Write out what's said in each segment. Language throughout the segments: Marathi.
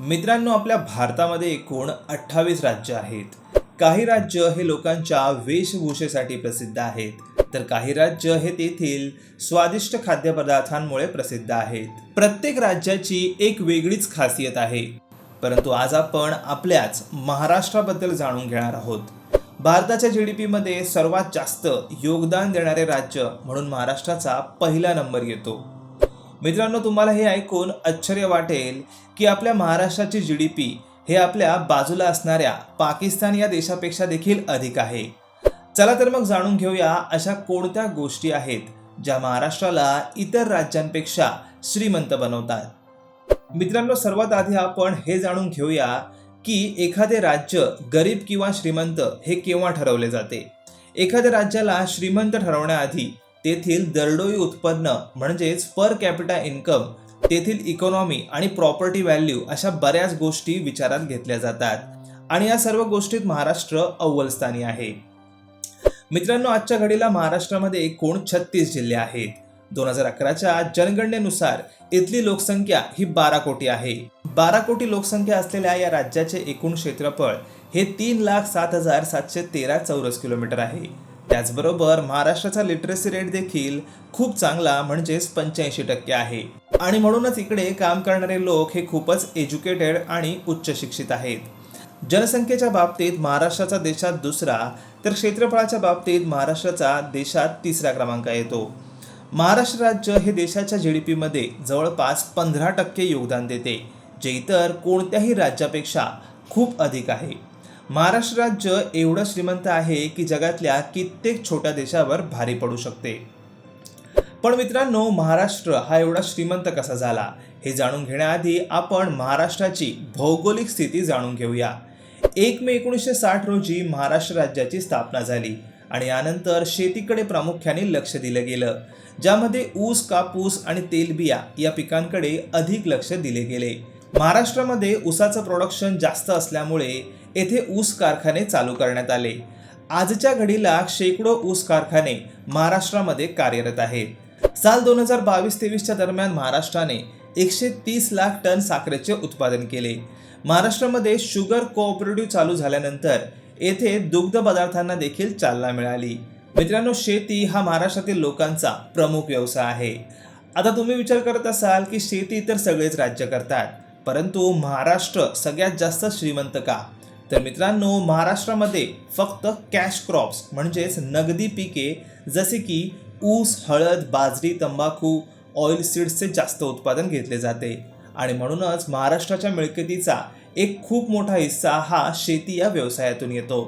मित्रांनो आपल्या भारतामध्ये एकूण अठ्ठावीस राज्य आहेत. काही राज्य हे लोकांच्या वेशभूषेसाठी प्रसिद्ध आहेत. तर काही राज्य हे तेथील स्वादिष्ट खाद्यपदार्थांमुळे प्रसिद्ध आहेत. प्रत्येक राज्याची एक वेगळीच खासियत आहे. परंतु आज आपण आपल्याच महाराष्ट्राबद्दल जाणून घेणार आहोत. भारताच्या जी डी पीमध्ये सर्वात जास्त योगदान देणारे राज्य म्हणून महाराष्ट्राचा पहिला नंबर येतो. मित्रांनो तुम्हाला हे ऐकून आश्चर्य वाटेल की आपल्या महाराष्ट्राची जी डी पी हे आपल्या बाजूला असणाऱ्या पाकिस्तान या देशापेक्षा देखील अधिक आहे. चला तर मग जाणून घेऊया अशा कोणत्या गोष्टी आहेत ज्या महाराष्ट्राला इतर राज्यांपेक्षा श्रीमंत बनवतात. मित्रांनो सर्वात आधी आपण हे जाणून घेऊया की एखादे राज्य गरीब किंवा श्रीमंत हे केव्हा ठरवले जाते? एखाद्या राज्याला श्रीमंत ठरवण्याआधी तेथील दरडोई उत्पन्न म्हणजेच पर कॅपिटा इन्कम तेथील इकॉनॉमी आणि प्रॉपर्टी व्हॅल्यू अशा बऱ्याच गोष्टी विचारात घेतल्या जातात. आणि या सर्व गोष्टीत महाराष्ट्र अव्वलस्थानी आहे. मित्रांनो आजच्या घडीला महाराष्ट्रामध्ये एकूण छत्तीस जिल्हे आहेत. दोन हजार अकराच्या जनगणनेनुसार इथली लोकसंख्या ही बारा कोटी आहे. बारा कोटी लोकसंख्या असलेल्या या राज्याचे एकूण क्षेत्रफळ हे तीन लाख सात हजार सातशे तेरा चौरस किलोमीटर आहे. त्याचबरोबर महाराष्ट्राचा लिटरेसी रेट देखील खूप चांगला म्हणजेच पंच्याऐंशी टक्के आहे. आणि म्हणूनच इकडे काम करणारे लोक हे खूपच एज्युकेटेड आणि उच्च शिक्षित आहेत. जनसंख्येच्या बाबतीत महाराष्ट्राचा देशात दुसरा तर क्षेत्रफळाच्या बाबतीत महाराष्ट्राचा देशात तिसरा क्रमांक येतो. महाराष्ट्र राज्य हे देशाच्या जी डी पीमध्ये जवळपास पंधरा टक्के योगदान देते जे इतर कोणत्याही राज्यापेक्षा खूप अधिक आहे. महाराष्ट्र राज्य एवढं श्रीमंत आहे की जगातल्या कित्येक छोट्या देशावर भारी पडू शकते. पण मित्रांनो महाराष्ट्र हा एवढा श्रीमंत कसा झाला? हे जाणून घेण्याआधी आपण महाराष्ट्राची भौगोलिक स्थिती जाणून घेऊया. एक मे एकोणीसशे साठ रोजी महाराष्ट्र राज्याची स्थापना झाली आणि यानंतर शेतीकडे प्रामुख्याने लक्ष दिलं गेलं ज्यामध्ये ऊस कापूस आणि तेलबिया या पिकांकडे अधिक लक्ष दिले गेले. महाराष्ट्रामध्ये ऊसाचं प्रोडक्शन जास्त असल्यामुळे येथे ऊस कारखाने चालू करण्यात आले. आजच्या घडीला शेकडो ऊस कारखाने महाराष्ट्रामध्ये कार्यरत आहेत. साल दोन हजार बावीस तेवीसच्या दरम्यान महाराष्ट्राने एकशे तीस लाख टन साखरेचे उत्पादन केले. महाराष्ट्रामध्ये शुगर कोऑपरेटिव्ह चालू झाल्यानंतर येथे दुग्ध पदार्थांना देखील चालना मिळाली. मित्रांनो शेती हा महाराष्ट्रातील लोकांचा प्रमुख व्यवसाय आहे. आता तुम्ही विचार करत असाल की शेती तर सगळेच राज्य करतात परंतु महाराष्ट्र सगळ्यात जास्त श्रीमंत का? तर मित्रांनो महाराष्ट्रामध्ये फक्त कॅश क्रॉप्स म्हणजेच नगदी पिके जसे की ऊस हळद बाजरी तंबाखू ऑइल सीड्सचे जास्त उत्पादन घेतले जाते. आणि म्हणूनच महाराष्ट्राच्या मिळकतीचा एक खूप मोठा हिस्सा हा शेती या व्यवसायातून येतो.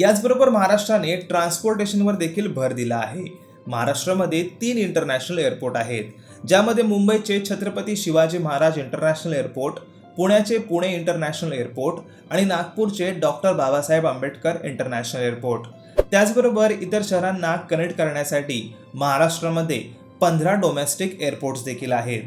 याचबरोबर महाराष्ट्राने ट्रान्सपोर्टेशनवर देखील भर दिला आहे. महाराष्ट्रामध्ये तीन इंटरनॅशनल एअरपोर्ट आहेत ज्यामध्ये मुंबईचे छत्रपती शिवाजी महाराज इंटरनॅशनल एअरपोर्ट पुण्याचे पुणे इंटरनॅशनल एअरपोर्ट आणि नागपूरचे doctor Babasaheb Ambedkar international airport. त्याचबरोबर इतर शहरांना कनेक्ट करण्यासाठी महाराष्ट्रामध्ये पंधरा डोमेस्टिक एअरपोर्ट्स देखील आहेत.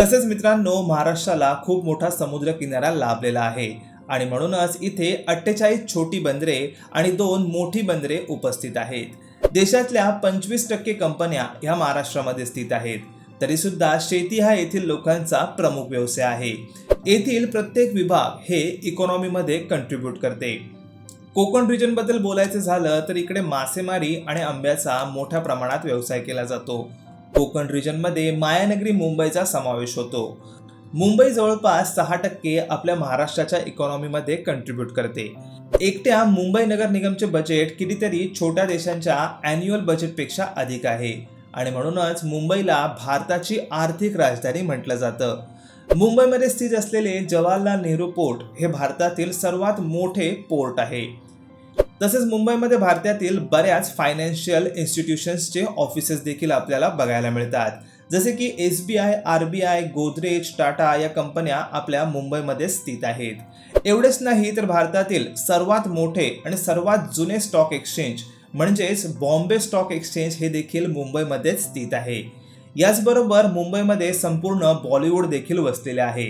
तसेच मित्रांनो महाराष्ट्राला खूप मोठा समुद्र किनारा लाभलेला आहे आणि म्हणूनच इथे अठ्ठेचाळीस छोटी बंदरे आणि दोन मोठी बंदरे उपस्थित आहेत. देशातल्या पंचवीस टक्के कंपन्या ह्या महाराष्ट्रामध्ये स्थित आहेत. तरी सुद्धा शेती हा येथील लोकांचा प्रमुख व्यवसाय आहे. येथील प्रत्येक विभाग हे इकॉनॉमीमध्ये कंट्रीब्यूट करते. कोकण रिजनबद्दल बोलायचं झालं तर इकडे मासेमारी आणि आंब्याचा मोठ्या प्रमाणात व्यवसाय केला जातो. कोकण रिजनमध्ये मायानगरी मुंबईचा समावेश होतो. मुंबई जवळपास सहा टक्के आपल्या महाराष्ट्राच्या इकॉनॉमीमध्ये कंट्रीब्यूट करते. एकट्या मुंबई नगर निगमचे बजेट कितीतरी छोट्या देशांच्या अॅन्युअल बजेटपेक्षा अधिक आहे. आणि म्हणूनच मुंबईला भारताची आर्थिक राजधानी म्हटलं जातं. मुंबईमध्ये स्थित असलेले जवाहरलाल नेहरू पोर्ट हे भारतातील सर्वात मोठे पोर्ट आहे. तसेच मुंबईमध्ये भारतातील बऱ्याच फायनान्शियल इन्स्टिट्यूशन्सचे ऑफिसेस देखील आपल्याला बघायला मिळतात. जसे की S B I R B I Godrej Tata या कंपन्या आपल्या मुंबईमध्ये स्थित आहेत. एवढेच नाही तर भारतातील सर्वात मोठे आणि सर्वात जुने स्टॉक एक्सचेंज म्हणजेच बॉम्बे स्टॉक एक्सचेंज हे देखील मुंबईमध्येच स्थित आहे. याचबरोबर मुंबईमध्ये संपूर्ण बॉलिवूड देखील वसलेले आहे.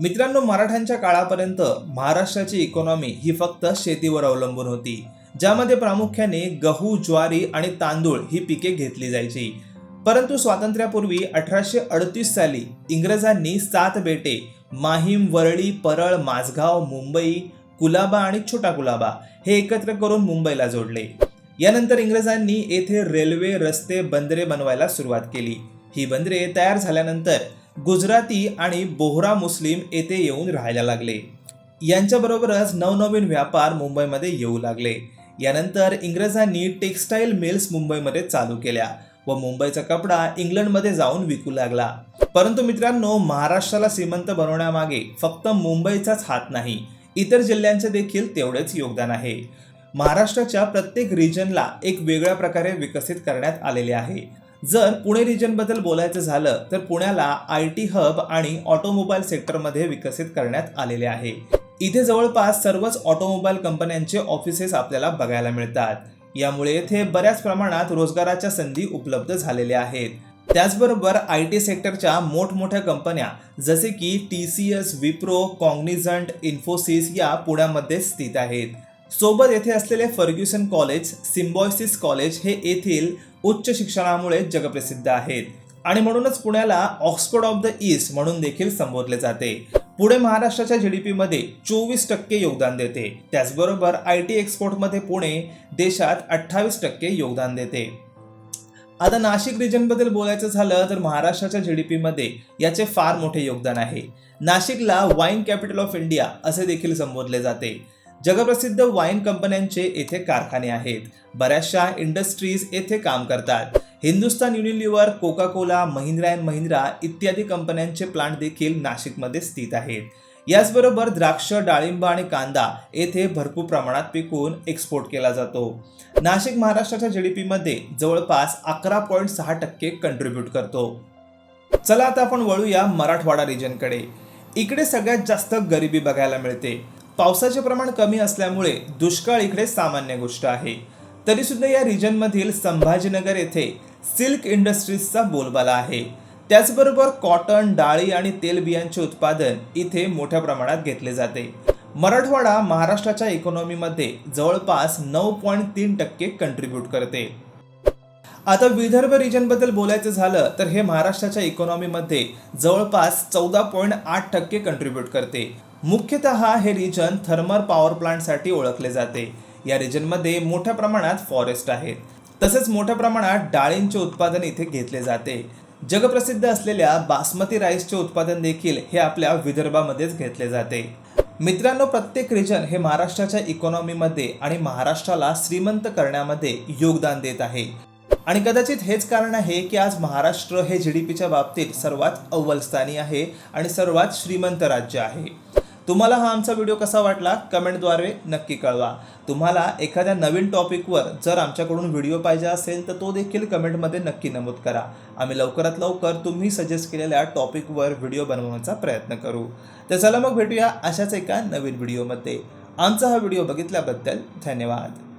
मित्रांनो मराठ्यांच्या काळापर्यंत महाराष्ट्राची इकॉनॉमी ही फक्त शेतीवर अवलंबून होती ज्यामध्ये प्रामुख्याने गहू ज्वारी आणि तांदूळ ही पिके घेतली जायची. परंतु स्वातंत्र्यापूर्वी अठराशे अडतीस साली इंग्रजांनी सात बेटे माहीम वरळी परळ माझगाव मुंबई कुलाबा आणि छोटा कुलाबा हे एकत्र करून मुंबईला जोडले. यानंतर इंग्रजांनी येथे रेल्वे रस्ते बंदरे बनवायला सुरुवात केली. ही बंदरे तयार झाल्यानंतर गुजराती आणि बोहरा मुस्लिम येथे येऊन राहायला लागले. यांच्याबरोबरच नवनवीन व्यापार मुंबईमध्ये येऊ लागले. यानंतर इंग्रजांनी टेक्स्टाईल मिल्स मुंबईमध्ये चालू केल्या व मुंबईचा कपडा इंग्लंडमध्ये जाऊन विकू लागला. परंतु मित्रांनो महाराष्ट्राला श्रीमंत बनवण्यामागे फक्त मुंबईचाच हात नाही इतर जिल्ह्यांचे देखील तेवढेच योगदान आहे. महाराष्ट्राच्या प्रत्येक रिजनला एक वेगळ्या प्रकारे विकसित करण्यात आलेले आहे. जर पुणे रिजनबद्दल बोलायचं झालं तर पुण्याला आय टी हब आणि ऑटोमोबाईल सेक्टरमध्ये विकसित करण्यात आलेले आहे. इथे जवळपास सर्वच ऑटोमोबाईल कंपन्यांचे ऑफिसेस आपल्याला बघायला मिळतात. यामुळे येथे बऱ्याच प्रमाणात रोजगाराच्या संधी उपलब्ध झालेल्या आहेत. त्याचबरोबर आय टी सेक्टरच्या मोठमोठ्या कंपन्या जसे की T C S Wipro Cognizant Infosys या पुण्यामध्ये स्थित आहेत. सोबत येथे असलेले फर्ग्युसन कॉलेज सिम्बॉयसिस कॉलेज हे येथील उच्च शिक्षणामुळे जगप्रसिद्ध आहेत. आणि म्हणूनच पुण्याला ऑक्सफोर्ड ऑफ द ईस्ट म्हणून देखील संबोधले जाते. पुणे महाराष्ट्राच्या जीडीपी मध्ये चोवीस टक्के योगदान देते. त्याचबरोबर आय टी एक्सपोर्टमध्ये पुणे देशात अठ्ठावीस टक्के योगदान देते. आता नाशिक रिजनबद्दल बोलायचं झालं तर महाराष्ट्राच्या जीडीपी मध्ये याचे फार मोठे योगदान आहे. नाशिकला वाईन कॅपिटल ऑफ इंडिया असे देखील संबोधले जाते. जगप्रसिद्ध वाईन कंपन्यांचे येथे कारखाने आहेत. बऱ्याचशा इंडस्ट्रीज येथे काम करतात. Hindustan Unilever Coca Cola Mahindra and Mahindra इत्यादी कंपन्यांचे प्लांट देखील नाशिकमध्ये स्थित आहेत. याचबरोबर द्राक्ष डाळिंब आणि कांदा येथे भरपूर प्रमाणात पिकून एक्सपोर्ट केला जातो. नाशिक महाराष्ट्राच्या जीडीपी मध्ये जवळपास अकरा पॉईंट सहा टक्के कंट्रीब्यूट करतो. चला आता आपण वळूया मराठवाडा रिजनकडे इकडे सगळ्यात जास्त गरिबी बघायला मिळते. पावसाचे प्रमाण कमी असल्यामुळे दुष्काळ इकडे सामान्य गोष्ट आहे. तरी सुद्धा या रिजनमधील संभाजीनगर येथे सिल्क इंडस्ट्रीजचा बोलबाला आहे. त्याचबरोबर कॉटन डाळी आणि तेलबियांचे उत्पादन इथे मोठ्या प्रमाणात घेतले जाते. मराठवाडा महाराष्ट्राच्या इकॉनॉमीमध्ये जवळपास नऊ पॉईंट तीन टक्के कंट्रीब्यूट करते. आता विदर्भ रिजनबद्दल बोलायचं झालं तर हे महाराष्ट्राच्या इकॉनॉमीमध्ये जवळपास चौदा पॉईंट आठ टक्के कंट्रीब्यूट करते. मुख्यतः हे रिजन थर्मल पॉवर प्लांटसाठी ओळखले जाते. या रिजनमध्ये मोठ्या प्रमाणात फॉरेस्ट आहेत. तसेच मोठ्या प्रमाणात डाळींचे उत्पादन इथे घेतले जाते. जगप्रसिद्ध असलेल्या बासमती राईसचे उत्पादन देखील हे आपल्या विदर्भामध्येच घेतले जाते. मित्रांनो प्रत्येक रिजन हे महाराष्ट्राच्या इकॉनॉमीमध्ये आणि महाराष्ट्राला श्रीमंत करण्यामध्ये योगदान देत आहे. आणि कदाचित हेच कारण आहे की आज महाराष्ट्र हे जी डी पीच्या बाबतीत सर्वात अव्वलस्थानी आहे आणि सर्वात श्रीमंत राज्य आहे. तुम्हाला हा आमचा व्हिडिओ कसा वाटला कमेंटद्वारे नक्की कळवा. तुम्हाला एखाद्या नवीन टॉपिकवर जर आमच्याकडून व्हिडिओ पाहिजे असेल तर तो देखील कमेंटमध्ये नक्की नमूद करा. आम्ही लवकरात लवकर तुम्ही सजेस्ट केलेल्या टॉपिकवर व्हिडिओ बनवण्याचा प्रयत्न करू. तर चला मग भेटूया अशाच एका नवीन व्हिडिओमध्ये आमचा हा व्हिडिओ बघितल्याबद्दल धन्यवाद.